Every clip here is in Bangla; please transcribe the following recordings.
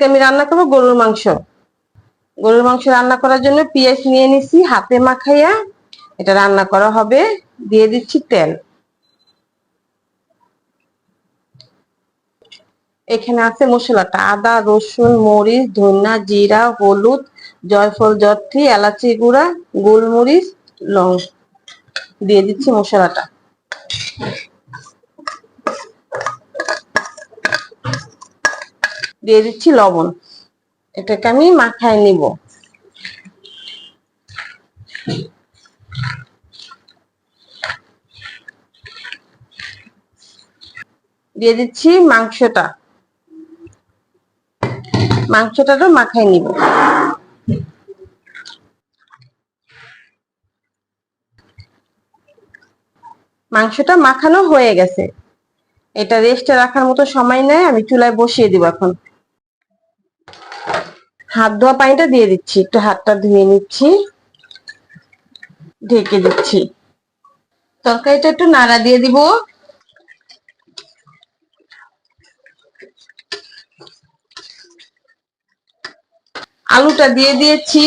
আজকে আমি রান্না করব গরুর মাংস। গরুর মাংস রান্না করার জন্য পেঁয়াজ নিয়ে নিছি, হাতে মাখাইয়া এটা রান্না করা হবে। দিয়ে দিচ্ছি তেল। এখানে আছে মশলাটা, আদা, রসুন, মরিচ, ধনিয়া জিরা, হলুদ, জয়ফল জয়ত্রী এলাচি গুঁড়া, গোলমরিচ, লং দিয়ে দিচ্ছি মশলাটা। দিয়ে দিচ্ছি লবণ। এটাকে আমি মাখায় নিব। দিয়ে দিচ্ছি মাংসটা। মাংসটা তো মাখায় নিব। মাংসটা মাখানো হয়ে গেছে। এটা রেস্টে রাখার মতো সময় নেই, আমি চুলায় বসিয়ে দিব এখন। হাত ধোয়া পানিটা দিয়ে দিচ্ছি। একটু হাতটা ধুয়ে নিচ্ছি। ঢেকে দিচ্ছি। তরকারিটা একটু নাড়া দিয়ে দিব। আলুটা দিয়ে দিয়েছি।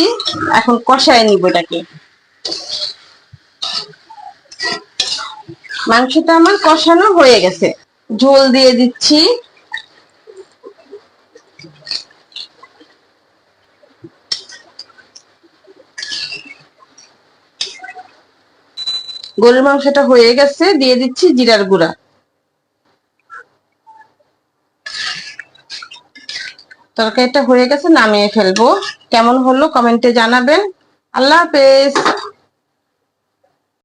এখন কষায় নিব এটাকে। মাংসটা আমার কষানো হয়ে গেছে। ঝোল দিয়ে দিচ্ছি। গরুর মাংসটা হয়ে গেছে, দিয়ে দিচ্ছি জিরার গুঁড়া। তরকারিটা হয়ে গেছে, নামিয়ে ফেলব। কেমন হলো কমেন্টে জানাবেন। আল্লাহ হাফেজ।